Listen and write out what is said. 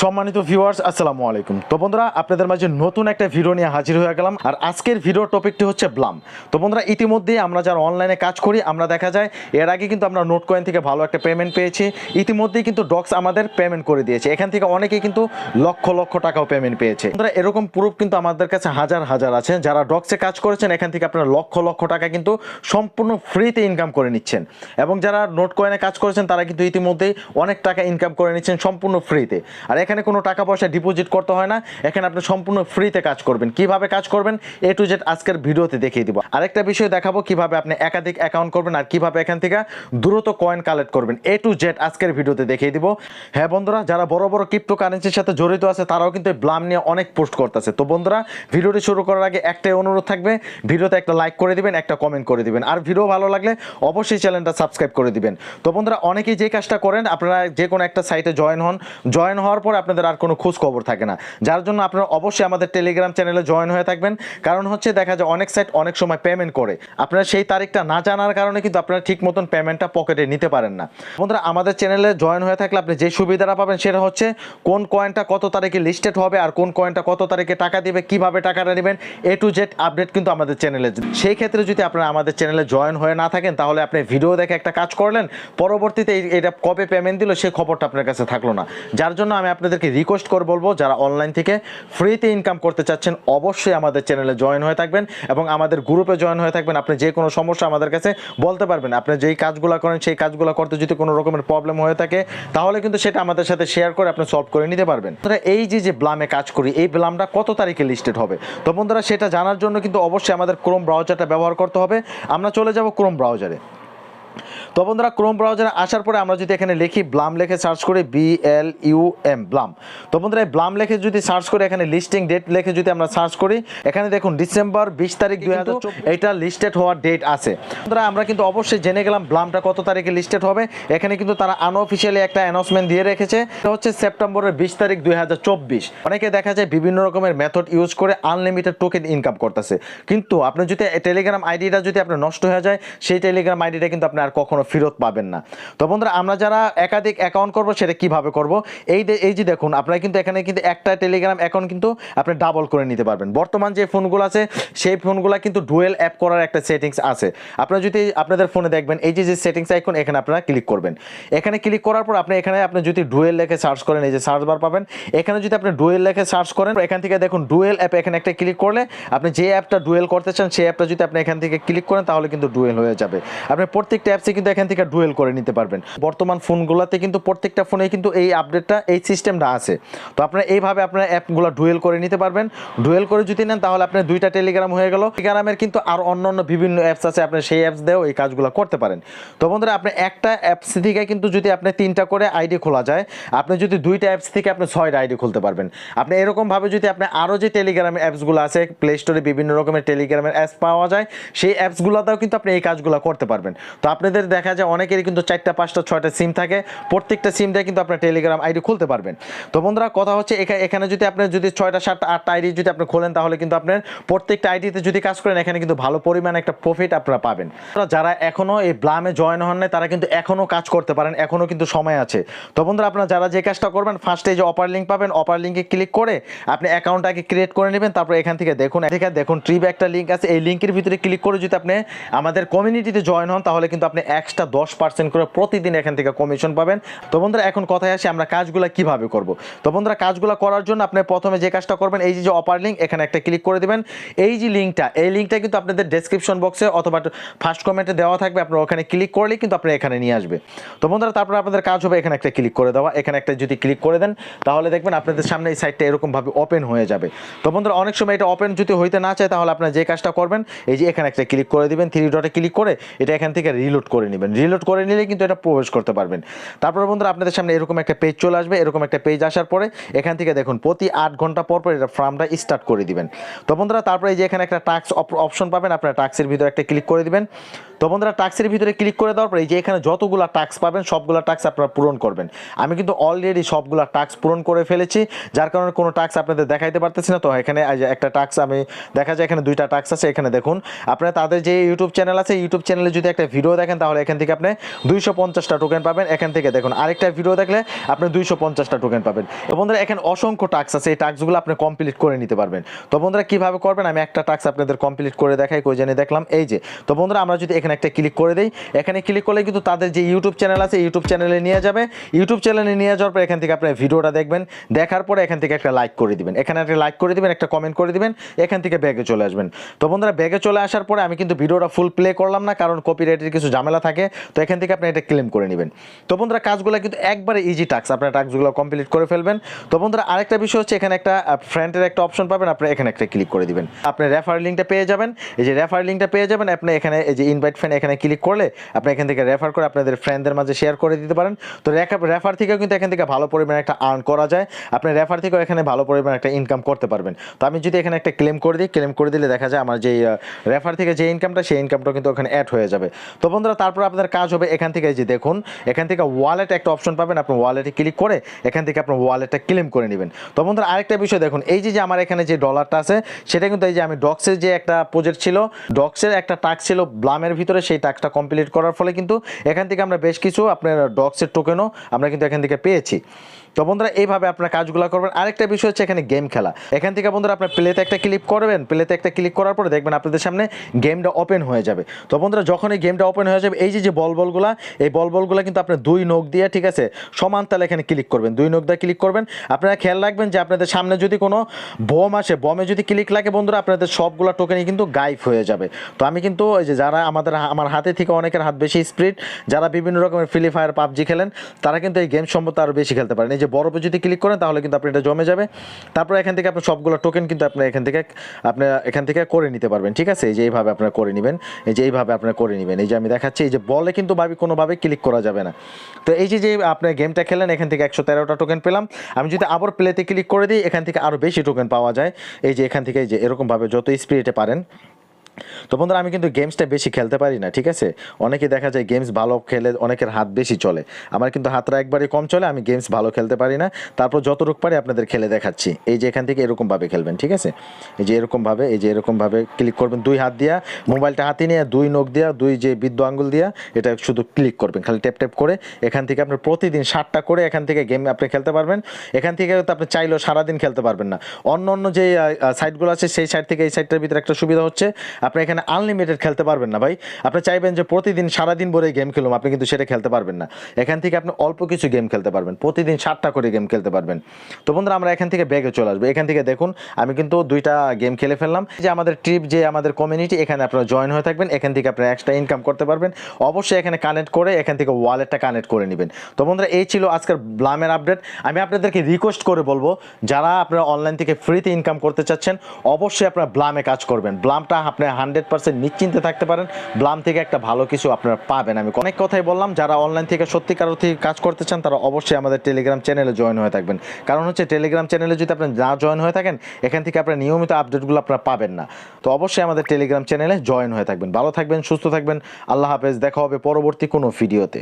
সম্মানিত ভিউয়ার্স আসসালামু আলাইকুম। তো বন্ধুরা, আপনাদের মাঝে নতুন একটা ভিডিও নিয়ে হাজির হয়ে গেলাম। আর আজকের ভিডিওর টপিকটি হচ্ছে ব্লাম তো বন্ধুরা, ইতিমধ্যেই আমরা যারা অনলাইনে কাজ করি, আমরা দেখা যায় এর আগে কিন্তু আমরা নোট কয়েন থেকে ভালো একটা পেমেন্ট পেয়েছি। ইতিমধ্যেই কিন্তু ডক্স আমাদের পেমেন্ট করে দিয়েছে। এখান থেকে অনেকেই কিন্তু লক্ষ লক্ষ টাকাও পেমেন্ট পেয়েছে। বন্ধুরা, এরকম প্রুফ কিন্তু আমাদের কাছে হাজার হাজার আছে। যারা ডক্সে কাজ করেছেন, এখান থেকে আপনারা লক্ষ লক্ষ টাকা কিন্তু সম্পূর্ণ ফ্রিতে ইনকাম করে নিচ্ছেন। এবং যারা নোট কয়েনে কাজ করেছেন, তারা কিন্তু ইতিমধ্যেই অনেক টাকা ইনকাম করে নিচ্ছেন সম্পূর্ণ ফ্রিতে আর এখানে কোনো টাকা পয়সা ডিপোজিট করতে হয় না। এখানে আপনি সম্পূর্ণ ফ্রিতে কাজ করবেন। কীভাবে কাজ করবেন? এ টু জেড আজকের ভিডিওতে দেখিয়ে দিব। আরেকটা বিষয় দেখাবো, কীভাবে আপনি একাধিক অ্যাকাউন্ট করবেন আর কীভাবে এখান থেকে দ্রুত কয়েন কালেক্ট করবেন। এ টু জেড আজকের ভিডিওতে দেখিয়ে দিব। হ্যাঁ বন্ধুরা, যারা বড় বড় ক্রিপ্টো কারেন্সির সাথে জড়িত আছে, তারাও কিন্তু ব্লাম নিয়ে অনেক পোস্ট করতেছে। তো বন্ধুরা, ভিডিওটি শুরু করার আগে একটাই অনুরোধ থাকবে, ভিডিওতে একটা লাইক করে দিবেন, একটা কমেন্ট করে দিবেন। আর ভিডিও ভালো লাগলে অবশ্যই চ্যানেলটা সাবস্ক্রাইব করে দিবেন। তো বন্ধুরা, অনেকেই যে কাজটা করেন, আপনারা যে কোনো একটা সাইটে জয়েন হন। জয়েন হওয়ার পর আপনাদের আর কোনো খোঁজ খবর থাকে না। যার জন্য আপনারা অবশ্যই আমাদের টেলিগ্রাম চ্যানেলে জয়েন হয়ে থাকবেন। কারণ হচ্ছে দেখা যায় অনেক সাইট অনেক সময় পেমেন্ট করে। আপনারা সেই তারিখটা না জানার কারণে কিন্তু আপনারা ঠিক মতন পেমেন্টটা পকেটে নিতে পারেন না। বন্ধুরা, আমাদের চ্যানেলে জয়েন হয়ে থাকলে আপনি যে সুবিধাটা পাবেন সেটা হচ্ছে কোন কয়েনটা কত তারিখে লিস্টেড হবে আর কোন কয়েনটা কত তারিখে টাকা দিবে, কীভাবে টাকাটা নেবেন এ টু জেড আপডেট কিন্তু আমাদের চ্যানেলে সেই ক্ষেত্রে যদি আপনারা আমাদের চ্যানেলে জয়েন হয়ে না থাকেন, তাহলে আপনি ভিডিও দেখে একটা কাজ করলেন। পরবর্তীতে এটা কবে পেমেন্ট দিল সেই খবরটা আপনার কাছে থাকল না। যার জন্য আমি আপনাদেরকে রিকোয়েস্ট করে বলব, যারা অনলাইন থেকে ফ্রিতে ইনকাম করতে চাচ্ছেন, অবশ্যই আমাদের চ্যানেলে জয়েন হয়ে থাকবেন এবং আমাদের গ্রুপে জয়েন হয়ে থাকবেন। আপনি যে কোনো সমস্যা আমাদের কাছে বলতে পারবেন। আপনি যেই কাজগুলো করেন, সেই কাজগুলো করতে যদি কোনো রকমের প্রবলেম হয়ে থাকে, তাহলে কিন্তু সেটা আমাদের সাথে শেয়ার করে আপনি সলভ করে নিতে পারবেন। এই যে যে ব্লামে কাজ করি, এই ব্লামটা কত তারিখে লিস্টেড হবে? তো বন্ধুরা, সেটা জানার জন্য কিন্তু অবশ্যই আমাদের ক্রোম ব্রাউজারটা ব্যবহার করতে হবে। আমরা চলে যাব ক্রোম ব্রাউজারে তো বন্ধুরা ক্রোম ব্রাউজারে আসার পরে আমরা যদি এখানে লিখি ব্লাম লেখে সার্চ করি B L U M Blum তো বন্ধুরা এই ব্লাম লিখে যদি সার্চ করে এখানে লিস্টিং ডেট লিখে যদি আমরা সার্চ করি এখানে দেখুন ডিসেম্বর বিশ তারিখ দুই এইটা লিস্টেড হওয়ার ডেট আছে। বন্ধুরা আমরা কিন্তু অবশ্যই জেনে গেলাম ব্লামটা কত তারিখে লিস্টেড হবে। এখানে কিন্তু তারা আনঅফিসিয়ালি একটা অ্যানাউন্সমেন্ট দিয়ে রেখেছে। এটা হচ্ছে সেপ্টেম্বরের বিশ তারিখ দুই হাজার চব্বিশ। অনেকে দেখা যায় বিভিন্ন রকমের মেথড ইউজ করে আনলিমিটেড টোকেন ইনকাম করতেছে। কিন্তু আপনি যদি টেলিগ্রাম আইডিটা যদি আপনার নষ্ট হয়ে যায় সেই টেলিগ্রাম আইডিটা কিন্তু আপনি আর কখনো ফেরত পাবেন না। তো বন্ধুরা, আমরা যারা একাধিক অ্যাকাউন্ট করব, সেটা কীভাবে করব? এই এই যে দেখুন, আপনারা কিন্তু এখানে কিন্তু একটা টেলিগ্রাম অ্যাকাউন্ট কিন্তু আপনি ডাবল করে নিতে পারবেন। বর্তমান যে ফোনগুলো আছে, সেই ফোনগুলো কিন্তু ডুয়েল অ্যাপ করার একটা সেটিংস আছে। আপনারা যদি আপনাদের ফোনে দেখবেন, এই যে যে সেটিংস আইকন এখানে আপনারা ক্লিক করবেন। এখানে ক্লিক করার পর আপনি এখানে, আপনি যদি ডুয়েল লেখে সার্চ করেন, এই যে সার্চ বার পাবেন। এখানে যদি আপনি ডুয়েল লেখে সার্চ করেন, এখান থেকে দেখুন ডুয়েল অ্যাপ এখানে একটা ক্লিক করলে আপনি যে অ্যাপটা ডুয়েল করতে চান, সেই অ্যাপটা যদি আপনি এখান থেকে ক্লিক করেন, তাহলে কিন্তু ডুয়েল হয়ে যাবে। আপনি প্রত্যেকটা অ্যাপসে কিন্তু এখান থেকে ডুয়েল করে নিতে পারবেন। বর্তমান ফোনগুলোতে কিন্তু প্রত্যেকটা ফোনে কিন্তু এই আপডেটটা এই সিস্টেমটা আছে। তো আপনারা এইভাবে আপনার অ্যাপগুলো ডুয়েল করে নিতে পারবেন। ডুয়েল করে যদি নেন, তাহলে আপনার দুইটা টেলিগ্রাম হয়ে গেল। টেলিগ্রামের কিন্তু আর অন্য অন্য বিভিন্ন অ্যাপস আছে, আপনি সেই অ্যাপস দিয়েও এই কাজগুলো করতে পারেন। তো বন্ধুরা, আপনি একটা অ্যাপস থেকে কিন্তু যদি আপনি তিনটা করে আইডি খোলা যায়, আপনি যদি দুইটা অ্যাপস থেকে আপনি ছয়টা আইডি খুলতে পারবেন। আপনি এরকমভাবে যদি আপনি আরও যে টেলিগ্রাম অ্যাপসগুলো আছে প্লে স্টোরে বিভিন্ন রকমের টেলিগ্রামের অ্যাপস পাওয়া যায়, সেই অ্যাপসগুলোতেও কিন্তু আপনি এই কাজগুলো করতে পারবেন। তো আপনাদের দেখা যায় অনেকেরই কিন্তু চারটা, পাঁচটা, ছয়টা সিম থাকে। প্রত্যেকটা সিম দিয়ে কিন্তু আপনার টেলিগ্রাম আইডি খুলতে পারবেন। তো বন্ধুরা, কথা হচ্ছে এখা- এখানে যদি আপনি যদি ছয়টা, সাতটা, আটটা আইডি যদি আপনি খোলেন, তাহলে কিন্তু আপনার প্রত্যেকটা আইডিতে যদি কাজ করেন, এখানে কিন্তু ভালো পরিমাণে একটা প্রফিট আপনারা পাবেন। যারা এখনও এই ব্লামে জয়েন হন নাই, তারা কিন্তু এখনও কাজ করতে পারেন এখনও কিন্তু সময় আছে। তো বন্ধুরা, আপনারা যারা যে কাজটা করবেন ফার্স্টে যে অপার লিঙ্ক পাবেন অপার লিঙ্কে ক্লিক করে আপনি অ্যাকাউন্টটাকে ক্রিয়েট করে নেবেন, তারপর এখান থেকে দেখুন, এখানে দেখুন ট্রিপ একটা লিঙ্ক আছে, এই লিঙ্কের ভিতরে ক্লিক করে যদি আপনি আমাদের কমিউনিটিতে জয়েন হন, তাহলে কিন্তু আপনি এক্সট্রা দশ পার্সেন্ট করে প্রতিদিন এখান থেকে কমিশন পাবেন। তো বন্ধুরা, এখন কথায় আসি, আমরা কাজগুলো কীভাবে করব? তো বন্ধুরা, কাজগুলো করার জন্য আপনি প্রথমে যে কাজটা করবেন, এই যে যে অপার লিঙ্ক এখানে একটা ক্লিক করে দেবেন। এই যে লিঙ্কটা এই লিঙ্কটা কিন্তু আপনাদের ডেসক্রিপশন বক্সে অথবা ফার্স্ট কমেন্টে দেওয়া থাকবে, আপনার ওখানে ক্লিক করলেই কিন্তু আপনি এখানে নিয়ে আসবে। তো বন্ধুরা, তারপরে আপনাদের কাজ হবে, এখানে একটা ক্লিক করে দেওয়া। এখানে একটা যদি ক্লিক করে দেন, তাহলে দেখবেন আপনাদের সামনে এই সাইটটা এরকমভাবে ওপেন হয়ে যাবে। তো বন্ধুরা, অনেক সময় এটা ওপেন যদি হইতে না চায়, তাহলে আপনারা যে কাজটা করবেন, এই যে এখানে একটা ক্লিক করে দিবেন থ্রি ডটে ক্লিক করে এটা এখান থেকে রিলোড করে নেবেন। রিলোড করে নিলে কিন্তু এটা প্রবেশ করতে পারবেন। তারপরে বন্ধুরা, আপনাদের সামনে এরকম একটা পেজ চলে আসবে। এরকম একটা পেজ আসার পরে এখান থেকে দেখুন, প্রতি আট ঘণ্টা পর পর এটা ফার্মটা স্টার্ট করে দিবেন। তো বন্ধুরা, তারপরে যে এখানে একটা টাক্স অপশন পাবেন, আপনারা টাক্সের ভিতরে একটা ক্লিক করে দিবেন। তো বন্ধুরা টাক্সের ভিতরে ক্লিক করে দেওয়ার পরে যে এখানে যতগুলা টাক্স পাবেন, সবগুলা টাক্স আপনারা পূরণ করবেন। আমি কিন্তু অলরেডি সবগুলা টাক্স পূরণ করে ফেলেছি, যার কারণে কোনো টাক্স আপনাদের দেখাইতে পারতেছি না। তো এখানে একটা টাক্স আমি দেখা যায় এখানে দুইটা টাক্স আছে। এখানে দেখুন, আপনারা তাদের যে ইউটিউব চ্যানেল আছে ইউটিউব চ্যানেলে যদি একটা ভিডিও দেখেন, তাহলে এখান থেকে আপনি দুইশো পঞ্চাশটা টোকেন পাবেন। এখান থেকে দেখুন, আরেকটা ভিডিও দেখলে আপনি দুইশো পঞ্চাশটা টোকেন পাবেন। তো বন্ধুরা, এখানে অসংখ্য টাস্ক আছে, এই টাস্কগুলো আপনি কমপ্লিট করে নিতে পারবেন। তো বন্ধুরা, কীভাবে করবেন? আমি একটা টাস্ক আপনাদের কমপ্লিট করে দেখাই, কই জানি দেখলাম, এই যে। তো বন্ধুরা, আমরা যদি এখানে একটা ক্লিক করে দিই, এখানে ক্লিক করলে কিন্তু তাদের যে ইউটিউব চ্যানেল আছে ইউটিউব চ্যানেলে নিয়ে যাবে। ইউটিউব চ্যানেলে নিয়ে যাওয়ার পর এখান থেকে আপনি ভিডিওটা দেখবেন। দেখার পরে এখান থেকে একটা লাইক করে দিবেন। এখানে একটা লাইক করে দিবেন, একটা কমেন্ট করে দিবেন, এখান থেকে ব্যাগে চলে আসবেন। তো বন্ধুরা ব্যাগে চলে আসার পরে আমি কিন্তু ভিডিওটা ফুল প্লে করলাম না, কারণ কপিরাইটের কিছু ঝামেলা থাকে, তো এখান থেকে আপনি এটা ক্লেম করে নেবেন। তো বন্ধুরা, কাজগুলো কিন্তু একবারে ইজি টাস্ক আপনার টাস্কগুলো কমপ্লিট করে ফেলবেন। তো বন্ধুরা, আরেকটা বিষয় হচ্ছে এখানে একটা ফ্রেন্ডের একটা অপশন পাবেন আপনি এখানে একটা ক্লিক করে দিবেন। আপনি রেফার লিঙ্কটা পেয়ে যাবেন, এই যে রেফার লিঙ্কটা পেয়ে যাবেন, আপনি এখানে এই যে ইনভাইট ফ্রেন্ড এখানে ক্লিক করলে আপনি এখান থেকে রেফার করে আপনাদের ফ্রেন্ডদের মাঝে শেয়ার করে দিতে পারেন। তো রেফার থেকেও কিন্তু এখান থেকে ভালো পরিমাণে একটা আর্ন করা যায়। আপনি রেফার থেকেও এখানে ভালো পরিমাণে একটা ইনকাম করতে পারবেন। তো আমি যদি এখানে একটা ক্লেম করে দিই ক্লেম করে দিলে দেখা যায় আমার যে রেফার থেকে যে ইনকামটা সেই ইনকামটা কিন্তু ওখানে অ্যাড হয়ে যাবে। তো বন্ধুরা, তারপর আপনার কাজ হবে এখান থেকে যে দেখুন, এখান থেকে ওয়ালেট একটা অপশন পাবেন, আপনি ওয়ালেটে ক্লিক করে এখান থেকে আপনার ওয়ালেটটা ক্লেম করে নেবেন। তো বন্ধুরা, আরেকটা বিষয় দেখুন, এই যে আমার এখানে যে ডলারটা আছে, সেটা কিন্তু এই যে আমি ডক্সের যে একটা প্রজেক্ট ছিল ডক্সের একটা টাক ছিল ব্লামের ভিতরে, সেই টাস্কটা কমপ্লিট করার ফলে কিন্তু এখান থেকে আমরা বেশ কিছু আপনার ডক্সের টোকেনও আমরা কিন্তু এখান থেকে পেয়েছি। তো বন্ধুরা, এইভাবে আপনার কাজগুলো করবেন। আরেকটা বিষয় হচ্ছে এখানে গেম খেলা। এখান থেকে বন্ধুরা, আপনার প্লেতে একটা ক্লিক করবেন। প্লেতে একটা ক্লিক করার পরে দেখবেন আপনাদের সামনে গেমটা ওপেন হয়ে যাবে। তো বন্ধুরা, যখন এই গেমটা ওপেন হয়ে যাবে, এই যে যে বল বলগুলা এই বল বলগুলো কিন্তু আপনি দুই নখ দিয়ে, ঠিক আছে, সমান তালে এখানে ক্লিক করবেন। দুই নখ দিয়ে ক্লিক করবেন। আপনারা খেয়াল রাখবেন যে আপনাদের সামনে যদি কোনো বম আসে, বমে যদি ক্লিক লাগে বন্ধুরা, আপনাদের সবগুলো টোকেনই কিন্তু গাইব হয়ে যাবে। তো আমি কিন্তু ওই যে, যারা আমাদের আমার হাতে থেকে অনেকের হাত বেশি স্পিড যারা বিভিন্ন রকমের ফ্রি ফায়ার পাবজি খেলেন, তারা কিন্তু এই গেম সম্পর্কে আরও বেশি খেলতে পারেন। এই যে বরফে যদি ক্লিক করেন, তাহলে কিন্তু আপনি এটা জমে যাবে। তারপর এখান থেকে আপনার সবগুলো টোকেন কিন্তু আপনি এখান থেকে, আপনি এখান থেকে করে নিতে পারবেন, ঠিক আছে? এই যে এইভাবে আপনারা করে নেবেন, এই যে এইভাবে আপনারা করে নেবেন। এই যে আমি দেখাচ্ছি, এই যে বলে কিন্তু ভাবি কোনোভাবে ক্লিক করা যাবে না। তো এই যে যে আপনি গেমটা খেলেন, এখান থেকে একশো তেরোটা টোকেন পেলাম। আমি যদি আবার প্লেতে ক্লিক করে দিই, এখান থেকে আরও বেশি টোকেন পাওয়া যায়। এই যে এখান থেকে, এই যে এরকমভাবে যত স্পিরিটে পারেন। তো বন্ধুরা, আমি কিন্তু গেমসটা বেশি খেলতে পারি না, ঠিক আছে? অনেকে দেখা যায় গেমস ভালো খেলে অনেকের হাত বেশি চলে। আমার কিন্তু হাতটা একবারই কম চলে, আমি গেমস ভালো খেলতে পারি না। তারপর যতটুকু পারি আপনাদের খেলে দেখাচ্ছি। এই যে এখান থেকে এরকমভাবে খেলবেন, ঠিক আছে? এই যে এরকমভাবে, এই যে এরকমভাবে ক্লিক করবেন দুই হাত দিয়া মোবাইলটা হাতে নিয়ে দুই নখ দিয়া, দুই যে বিদ্যু আঙ্গুল দিয়া, এটা শুধু ক্লিক করবেন, খালি ট্যাপ ট্যাপ করে। এখান থেকে আপনি প্রতিদিন ষাটটা করে এখান থেকে গেম আপনি খেলতে পারবেন। এখান থেকে তো আপনি চাইলেও সারাদিন খেলতে পারবেন না। অন্য অন্য যে সাইটগুলো আছে, সেই সাইট থেকে এই সাইটটার ভিতরে একটা সুবিধা হচ্ছে আপনি এখানে আনলিমিটেড খেলতে পারবেন না, ভাই। আপনি চাইবেন যে প্রতিদিন সারাদিন ভরে গেম খেলুম, আপনি কিন্তু সেটা খেলতে পারবেন না। এখান থেকে আপনি অল্প কিছু গেম খেলতে পারবেন, প্রতিদিন সাতটা করে গেম খেলতে পারবেন। তো বন্ধুরা, আমরা এখান থেকে ব্যাগে চলে আসব। এখান থেকে দেখুন, আমি কিন্তু দুইটা গেম খেলে ফেললাম। যে আমাদের ট্রিপ যে আমাদের কমিউনিটি এখানে আপনারা জয়েন হয়ে থাকবেন। এখান থেকে আপনারা এক্সট্রা ইনকাম করতে পারবেন। অবশ্যই এখানে কানেক্ট করে এখান থেকে ওয়ালেটটা কানেক্ট করে নেবেন। তো বন্ধুরা, এই ছিল আজকের ব্লামের আপডেট আমি আপনাদেরকে রিকোয়েস্ট করে বলব, যারা আপনারা অনলাইন থেকে ফ্রিতে ইনকাম করতে চাচ্ছেন, অবশ্যই আপনারা ব্লামে কাজ করবেন। ব্লামটা আপনি হান্ড্রেড পার্সেন্ট নিশ্চিন্তে থাকতে পারেন। ব্লাম থেকে একটা ভালো কিছু আপনারা পাবেন। আমি অনেক কথাই বললাম। যারা অনলাইন থেকে সত্যিকার থেকে কাজ করতে চান, তারা অবশ্যই আমাদের টেলিগ্রাম চ্যানেলে জয়েন হয়ে থাকবেন। কারণ হচ্ছে টেলিগ্রাম চ্যানেলে যদি আপনি না জয়েন হয়ে থাকেন, এখান থেকে আপনার নিয়মিত আপডেটগুলো আপনারা পাবেন না। তো অবশ্যই আমাদের টেলিগ্রাম চ্যানেলে জয়েন হয়ে থাকবেন। ভালো থাকবেন, সুস্থ থাকবেন। আল্লাহ হাফেজ। দেখা হবে পরবর্তী কোনো ভিডিওতে